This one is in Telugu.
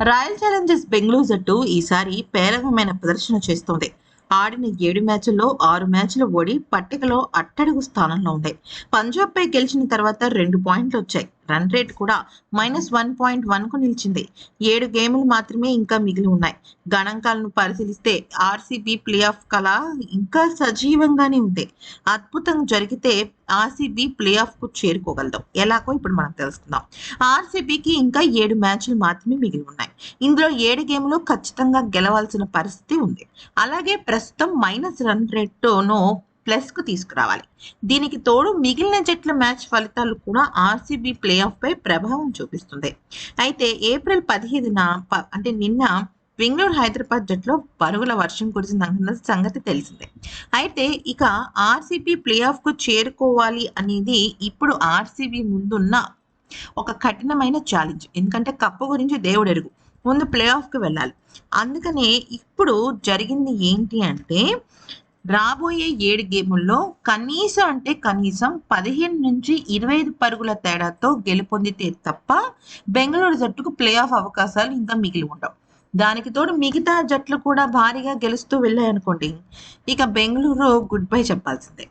రాయల్ ఛాలెంజర్స్ బెంగళూరు జట్టు ఈసారి పేలవమైన ప్రదర్శన చేస్తోంది. ఆడిన ఏడు మ్యాచ్ల్లో ఆరు మ్యాచ్లు ఓడి పట్టికలో అట్టడుగు స్థానంలో ఉంది. పంజాబ్ పై గెలిచిన తర్వాత రెండు పాయింట్లు వచ్చాయి. రన్ రేట్ కూడా మైనస్ వన్ పాయింట్ వన్కు నిలిచింది. ఏడు గేములు మాత్రమే ఇంకా మిగిలి ఉన్నాయి. గణాంకాలను పరిశీలిస్తే ఆర్సీబీ ప్లే ఆఫ్ కళ ఇంకా సజీవంగానే ఉంది. అద్భుతం జరిగితే ఆర్సీబీ ప్లే ఆఫ్కు చేరుకోగలదు. ఎలాగో ఇప్పుడు మనం తెలుసుకుందాం. ఆర్సీబీకి ఇంకా ఏడు మ్యాచ్లు మాత్రమే మిగిలి ఉన్నాయి. ఇందులో ఏడు గేమ్లు ఖచ్చితంగా గెలవాల్సిన పరిస్థితి ఉంది. అలాగే ప్రస్తుతం మైనస్ రన్ రేట్ను ప్లస్కు తీసుకురావాలి. దీనికి తోడు మిగిలిన జట్ల మ్యాచ్ ఫలితాలు కూడా ఆర్సీబీ ప్లే ఆఫ్పై ప్రభావం చూపిస్తుంది. అయితే ఏప్రిల్ పదిహేనున ప- అంటే నిన్న బెంగళూరు హైదరాబాద్ జట్లో పరుగుల వర్షం కురిసిన సంగతి తెలిసిందే. అయితే ఇక ఆర్సీబీ ప్లే ఆఫ్కు చేరుకోవాలి అనేది ఇప్పుడు ఆర్సీబీ ముందున్న ఒక కఠినమైన ఛాలెంజ్. ఎందుకంటే కప్పు గురించి దేవుడు ఎరుగు. ముందు ప్లే ఆఫ్కి వెళ్ళాలి. అందుకనే ఇప్పుడు జరిగింది ఏంటి అంటే రాబోయే ఏడు గేముల్లో కనీసం అంటే కనీసం పదిహేను నుంచి ఇరవై ఐదు పరుగుల తేడాతో గెలుపొందితే తప్ప బెంగళూరు జట్టుకు ప్లే ఆఫ్ అవకాశాలు ఇంకా మిగిలి ఉండవు. దానికి తోడు మిగతా జట్లు కూడా భారీగా గెలుస్తూ వెళ్ళాయనుకోండి. ఇక బెంగళూరు గుడ్ బై చెప్పాల్సిందే.